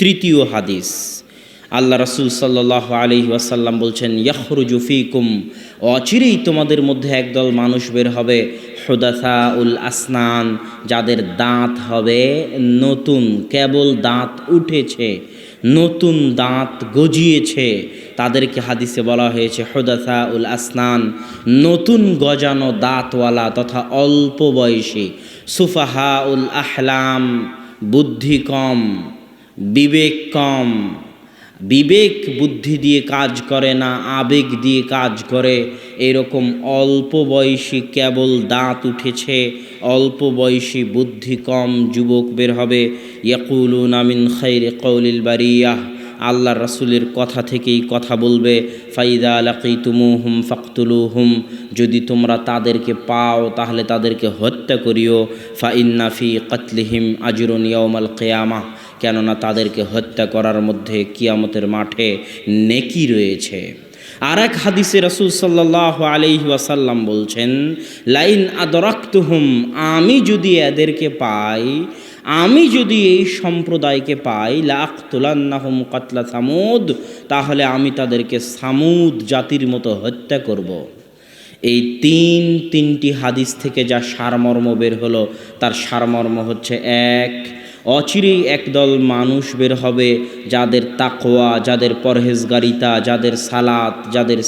তৃতীয় হাদিস। আল্লাহ রসুল সাল্লাহ আলহি ওয়াসাল্লাম বলছেন ইয়াহরুজু ফিকুম। অচিরেই তোমাদের মধ্যে একদল মানুষ বের হবে হুদাসা উল আসনান, যাদের দাঁত হবে নতুন, কেবল দাঁত উঠেছে, নতুন দাঁত গজিয়েছে। তাদেরকে হাদিসে বলা হয়েছে হুদাসা উল আসনান, নতুন গজানো দাঁতওয়ালা তথা অল্প বয়সী সুফাহা উল আহলাম, বুদ্ধি কম। বিবেক কম। বিবেক বুদ্ধি দিয়ে কাজ করে না, আবেগ দিয়ে কাজ করে। এরকম অল্প বয়সী কেবল দাঁত উঠেছে, অল্প বয়সী বুদ্ধি কম, যুবক বের হবে। ইয়াকুলুন আমিন খৈরে কৌলিল বারিয়াহ। আল্লাহ রাসুলের কথা থেকেই কথা বলবে, ফাইদা আলাকি তুমুহুম ফাকতুলুহুম, যদি তোমরা তাদেরকে পাও তাহলে তাদেরকে হত্যা করিও ফাইন্নাফি কতলিহিম আজরুন ইয়াউমাল কেয়ামা, কেননা তাদেরকে হত্যা করার মধ্যে কিয়ামতের মাঠে নেকি রয়েছে। আর এক হাদিসে রসুল সাল্লাহ আলহি ওয়াসাল্লাম বলছেন, লাইন আদরাক্তুহুম, আমি যদি এদেরকে পাই আমি যদি এই সম্প্রদায়কে পাই, লাখ তুলান্নাহম কতলা সামুদ, তাহলে আমি তাদেরকে সামুদ জাতির মতো হত্যা করব। এই তিন, তিনটি হাদিস থেকে যা সারমর্ম বের হলো, তার সারমর্ম হচ্ছে এক, অচিরেই একদল মানুষ বের হবে যাদের তাকোয়া যাদের পরহেজগারিতা, যাদের সালাত, যাদের